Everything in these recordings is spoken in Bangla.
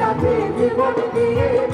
কাছে জীবন দিয়ে।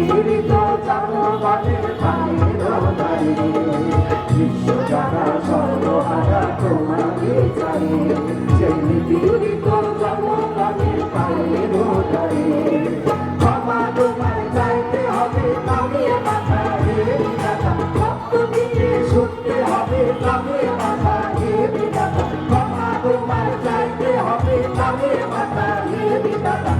পীড়িত চাতবাদের পানির দায়ে বিশ্ব যারা সর্বহারা তোমাকে চাই সেই পীড়িত চাতবাদের পানির দায়ে ক্ষমা তোমার চাইতে হবে তবে মাথায় বিধাতা ভক্ত দিয়ে শুনতে হবে তবে মাথায় বিধাতা ক্ষমা তোমার চাইতে হবে তবে মাথায় বিধাতা